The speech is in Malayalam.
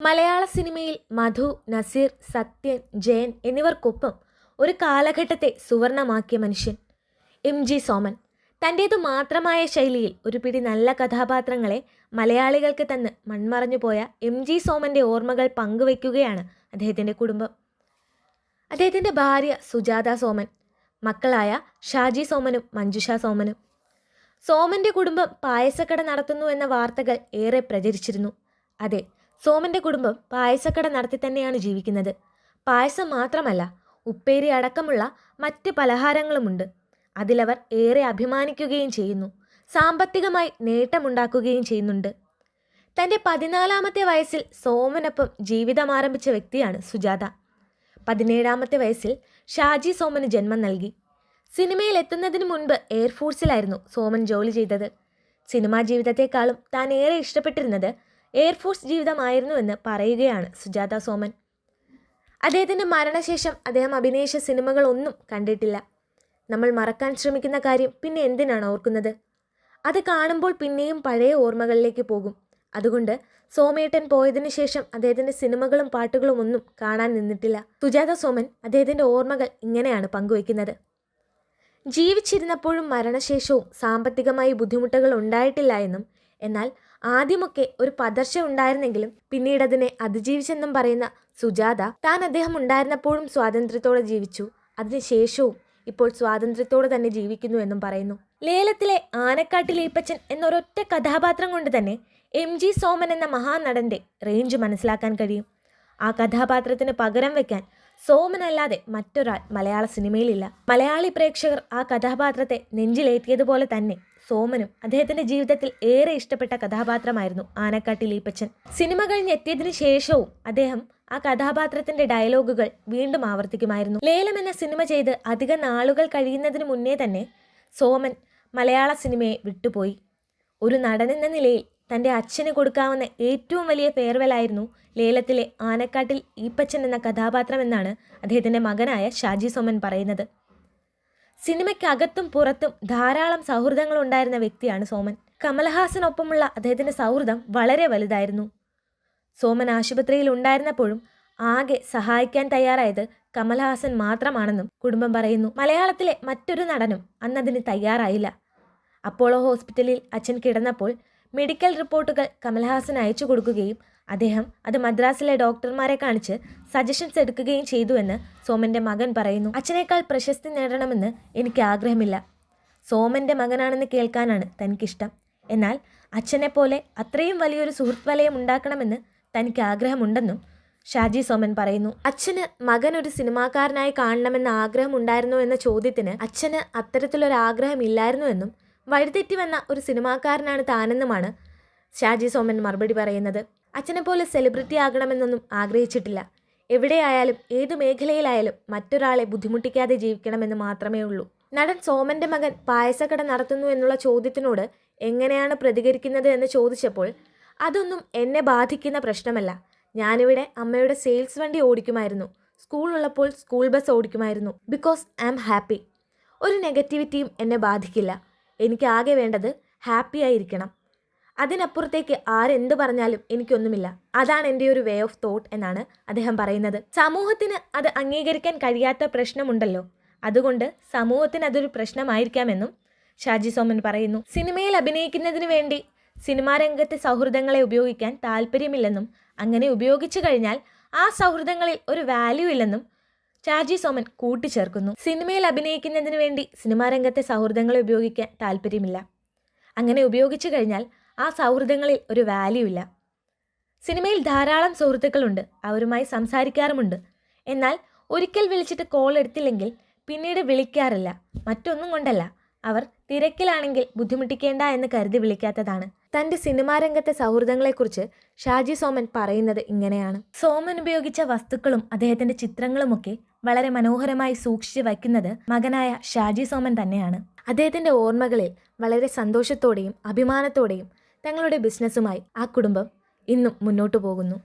മലയാള സിനിമയിൽ മധു നസീർ സത്യൻ ജയൻ എന്നിവർക്കൊപ്പം ഒരു കാലഘട്ടത്തെ സുവർണമാക്കിയ മനുഷ്യൻ എം ജി സോമൻ. തന്റേതു മാത്രമായ ശൈലിയിൽ ഒരു പിടി നല്ല കഥാപാത്രങ്ങളെ മലയാളികൾക്ക് തന്ന് മൺമറഞ്ഞു പോയ എം ജി സോമന്റെ ഓർമ്മകൾ പങ്കുവയ്ക്കുകയാണ് അദ്ദേഹത്തിന്റെ കുടുംബം. അദ്ദേഹത്തിന്റെ ഭാര്യ സുജാത സോമൻ മക്കളായ ഷാജി സോമനും മഞ്ജുഷ സോമനും. സോമന്റെ കുടുംബം പായസക്കട നടത്തുന്നു എന്ന വാർത്തകൾ ഏറെ പ്രചരിച്ചിരുന്നു. അതെ സോമന്റെ കുടുംബം പായസക്കട നടത്തി തന്നെയാണ് ജീവിക്കുന്നത്. പായസം മാത്രമല്ല ഉപ്പേരി അടക്കമുള്ള മറ്റ് പലഹാരങ്ങളുമുണ്ട്. അതിലവർ ഏറെ അഭിമാനിക്കുകയും ചെയ്യുന്നു. സാമ്പത്തികമായി നേട്ടമുണ്ടാക്കുകയും ചെയ്യുന്നുണ്ട്. തന്റെ പതിനാലാമത്തെ വയസ്സിൽ സോമനൊപ്പം ജീവിതം ആരംഭിച്ച വ്യക്തിയാണ് സുജാത. പതിനേഴാമത്തെ വയസ്സിൽ ഷാജി സോമന് ജന്മം നൽകി. സിനിമയിൽ എത്തുന്നതിന് മുൻപ് എയർഫോഴ്സിലായിരുന്നു സോമൻ ജോലി ചെയ്തത്. സിനിമാ ജീവിതത്തെക്കാളും താൻ ഏറെ ഇഷ്ടപ്പെട്ടിരുന്നത് എയർഫോഴ്സ് ജീവിതമായിരുന്നുവെന്ന് പറയുകയാണ് സുജാത സോമൻ. അദ്ദേഹത്തിന്റെ മരണശേഷം അദ്ദേഹം അഭിനയിച്ച സിനിമകളൊന്നും കണ്ടിട്ടില്ല. നമ്മൾ മറക്കാൻ ശ്രമിക്കുന്ന കാര്യം പിന്നെ എന്തിനാണ് ഓർക്കുന്നത്? അത് കാണുമ്പോൾ പിന്നെയും പഴയ ഓർമ്മകളിലേക്ക് പോകും. അതുകൊണ്ട് സോമേട്ടൻ പോയതിനു ശേഷം അദ്ദേഹത്തിന്റെ സിനിമകളും പാട്ടുകളും ഒന്നും കാണാൻ നിന്നിട്ടില്ല. സുജാത സോമൻ അദ്ദേഹത്തിന്റെ ഓർമ്മകൾ ഇങ്ങനെയാണ് പങ്കുവയ്ക്കുന്നത്. ജീവിച്ചിരുന്നപ്പോഴും മരണശേഷവും സാമ്പത്തികമായി ബുദ്ധിമുട്ടുകൾ ഉണ്ടായിട്ടില്ല എന്നും എന്നാൽ ആദ്യമൊക്കെ ഒരു പതർച്ച ഉണ്ടായിരുന്നെങ്കിലും പിന്നീട് അതിനെ അതിജീവിച്ചെന്നും പറയുന്ന സുജാത താൻ അദ്ദേഹം ഉണ്ടായിരുന്നപ്പോഴും സ്വാതന്ത്ര്യത്തോടെ ജീവിച്ചു. അതിനുശേഷവും ഇപ്പോൾ സ്വാതന്ത്ര്യത്തോടെ തന്നെ ജീവിക്കുന്നു എന്നും പറയുന്നു. ലേലത്തിലെ ആനക്കാട്ടിൽ ഈപ്പച്ചൻ എന്നൊരൊറ്റ കഥാപാത്രം കൊണ്ട് തന്നെ എം ജി സോമൻ എന്ന മഹാനടന്റെ റേഞ്ച് മനസ്സിലാക്കാൻ കഴിയും. ആ കഥാപാത്രത്തിന് പകരം വെക്കാൻ സോമനല്ലാതെ മറ്റൊരാൾ മലയാള സിനിമയിലില്ല. മലയാളി പ്രേക്ഷകർ ആ കഥാപാത്രത്തെ നെഞ്ചിലേറ്റിയതുപോലെ തന്നെ സോമനും അദ്ദേഹത്തിന്റെ ജീവിതത്തിൽ ഏറെ ഇഷ്ടപ്പെട്ട കഥാപാത്രമായിരുന്നു ആനക്കാട്ടി ലീപ്പച്ചൻ. സിനിമ കഴിഞ്ഞെത്തിയതിനു ശേഷവും അദ്ദേഹം ആ കഥാപാത്രത്തിന്റെ ഡയലോഗുകൾ വീണ്ടും ആവർത്തിക്കുമായിരുന്നു. ലേലം എന്ന സിനിമ ചെയ്ത് അധിക നാളുകൾ കഴിയുന്നതിന് മുന്നേ തന്നെ സോമൻ മലയാള സിനിമയെ വിട്ടുപോയി. ഒരു നടനെന്ന നിലയിൽ തന്റെ അച്ഛന് കൊടുക്കാവുന്ന ഏറ്റവും വലിയ ഫെയർവെലായിരുന്നു ലേലത്തിലെ ആനക്കാട്ടിൽ ഈപ്പച്ചൻ എന്ന കഥാപാത്രം എന്നാണ് അദ്ദേഹത്തിന്റെ മകനായ ഷാജി സോമൻ പറയുന്നത്. സിനിമയ്ക്കകത്തും പുറത്തും ധാരാളം സൗഹൃദങ്ങൾ ഉണ്ടായിരുന്ന വ്യക്തിയാണ് സോമൻ. കമലഹാസനൊപ്പമുള്ള അദ്ദേഹത്തിന്റെ സൗഹൃദം വളരെ വലുതായിരുന്നു. സോമൻ ആശുപത്രിയിൽ ഉണ്ടായിരുന്നപ്പോഴും ആകെ സഹായിക്കാൻ തയ്യാറായത് കമൽഹാസൻ മാത്രമാണെന്നും കുടുംബം പറയുന്നു. മലയാളത്തിലെ മറ്റൊരു നടനും അന്നതിന് തയ്യാറായില്ല. അപ്പോളോ ഹോസ്പിറ്റലിൽ അച്ഛൻ കിടന്നപ്പോൾ മെഡിക്കൽ റിപ്പോർട്ടുകൾ കമൽഹാസൻ അയച്ചു കൊടുക്കുകയും അദ്ദേഹം അത് മദ്രാസിലെ ഡോക്ടർമാരെ കാണിച്ച് സജഷൻസ് എടുക്കുകയും ചെയ്തുവെന്ന് സോമന്റെ മകൻ പറയുന്നു. അച്ഛനേക്കാൾ പ്രശസ്തി നേടണമെന്ന് എനിക്ക് ആഗ്രഹമില്ല. സോമന്റെ മകനാണെന്ന് കേൾക്കാനാണ് തനിക്കിഷ്ടം. എന്നാൽ അച്ഛനെ പോലെ അത്രയും വലിയൊരു സുഹൃത്ത് വലയം ഉണ്ടാക്കണമെന്ന് തനിക്ക് ആഗ്രഹമുണ്ടെന്നും ഷാജി സോമൻ പറയുന്നു. അച്ഛന് മകൻ ഒരു സിനിമാക്കാരനായി കാണണമെന്ന ആഗ്രഹം ഉണ്ടായിരുന്നോ എന്ന ചോദ്യത്തിന് അച്ഛന് അത്തരത്തിലൊരു ആഗ്രഹം ഇല്ലായിരുന്നുവെന്നും വഴിതെറ്റി വന്ന ഒരു സിനിമാക്കാരനാണ് താനെന്നുമാണ് ഷാജി സോമൻ മറുപടി പറയുന്നത്. അച്ഛനെ പോലെ സെലിബ്രിറ്റി ആകണമെന്നൊന്നും ആഗ്രഹിച്ചിട്ടില്ല. എവിടെയായാലും ഏതു മേഖലയിലായാലും മറ്റൊരാളെ ബുദ്ധിമുട്ടിക്കാതെ ജീവിക്കണമെന്ന് മാത്രമേ ഉള്ളൂ. നടൻ സോമന്റെ മകൻ പായസക്കട നടത്തുന്നു എന്നുള്ള ചോദ്യത്തിനോട് എങ്ങനെയാണ് പ്രതികരിക്കുന്നത് എന്ന് ചോദിച്ചപ്പോൾ അതൊന്നും എന്നെ ബാധിക്കുന്ന പ്രശ്നമല്ല. ഞാനിവിടെ അമ്മയുടെ സെയിൽസ് വണ്ടി ഓടിക്കുമായിരുന്നു. സ്കൂൾ ഉള്ളപ്പോൾ സ്കൂൾ ബസ് ഓടിക്കുമായിരുന്നു. ബിക്കോസ് ഐ ആം ഹാപ്പി ഒരു നെഗറ്റിവിറ്റിയും എന്നെ ബാധിക്കില്ല. എനിക്ക് ആകെ വേണ്ടത് ഹാപ്പി ആയിരിക്കണം. അതിനപ്പുറത്തേക്ക് ആരെന്ത് പറഞ്ഞാലും എനിക്കൊന്നുമില്ല. അതാണ് എന്റെ ഒരു വേ ഓഫ് തോട്ട് എന്നാണ് അദ്ദേഹം പറയുന്നത്. സമൂഹത്തിന് അത് അംഗീകരിക്കാൻ കഴിയാത്ത പ്രശ്നമുണ്ടല്ലോ. അതുകൊണ്ട് സമൂഹത്തിന് അതൊരു പ്രശ്നമായിരിക്കാമെന്നും ഷാജി സോമൻ പറയുന്നു. സിനിമയിൽ അഭിനയിക്കുന്നതിന് വേണ്ടി സിനിമാ രംഗത്തെ സൗഹൃദങ്ങളെ ഉപയോഗിക്കാൻ താല്പര്യമില്ലെന്നും അങ്ങനെ ഉപയോഗിച്ചു കഴിഞ്ഞാൽ ആ സൗഹൃദങ്ങളിൽ ഒരു വാല്യൂ ഇല്ലെന്നും ഷാജി സോമൻ കൂട്ടിച്ചേർക്കുന്നു. സിനിമയിൽ അഭിനയിക്കുന്നതിന് വേണ്ടി സിനിമാ രംഗത്തെ സൗഹൃദങ്ങളെ ഉപയോഗിക്കാൻ താല്പര്യമില്ല. അങ്ങനെ ഉപയോഗിച്ചു കഴിഞ്ഞാൽ ആ സൗഹൃദങ്ങളിൽ ഒരു വാല്യൂ ഇല്ല. സിനിമയിൽ ധാരാളം സുഹൃത്തുക്കളുണ്ട്. അവരുമായി സംസാരിക്കാറുമുണ്ട്. എന്നാൽ ഒരിക്കൽ വിളിച്ചിട്ട് കോൾ എടുത്തില്ലെങ്കിൽ പിന്നീട് വിളിക്കാറില്ല. മറ്റൊന്നും കൊണ്ടല്ല. അവർ തിരക്കിലാണെങ്കിൽ ബുദ്ധിമുട്ടിക്കേണ്ട എന്ന് കരുതി വിളിക്കാത്തതാണ്. തന്റെ സിനിമാ രംഗത്തെ സൗഹൃദങ്ങളെക്കുറിച്ച് ഷാജി സോമൻ പറയുന്നത് ഇങ്ങനെയാണ്. സോമൻ ഉപയോഗിച്ച വസ്തുക്കളും അദ്ദേഹത്തിന്റെ ചിത്രങ്ങളുമൊക്കെ വളരെ മനോഹരമായി സൂക്ഷിച്ചു വയ്ക്കുന്നത് മകനായ ഷാജി സോമൻ തന്നെയാണ്. അദ്ദേഹത്തിന്റെ ഓർമ്മകളിൽ വളരെ സന്തോഷത്തോടെയും അഭിമാനത്തോടെയും തങ്ങളുടെ ബിസിനസ്സുമായി ആ കുടുംബം ഇന്നും മുന്നോട്ടു പോകുന്നു.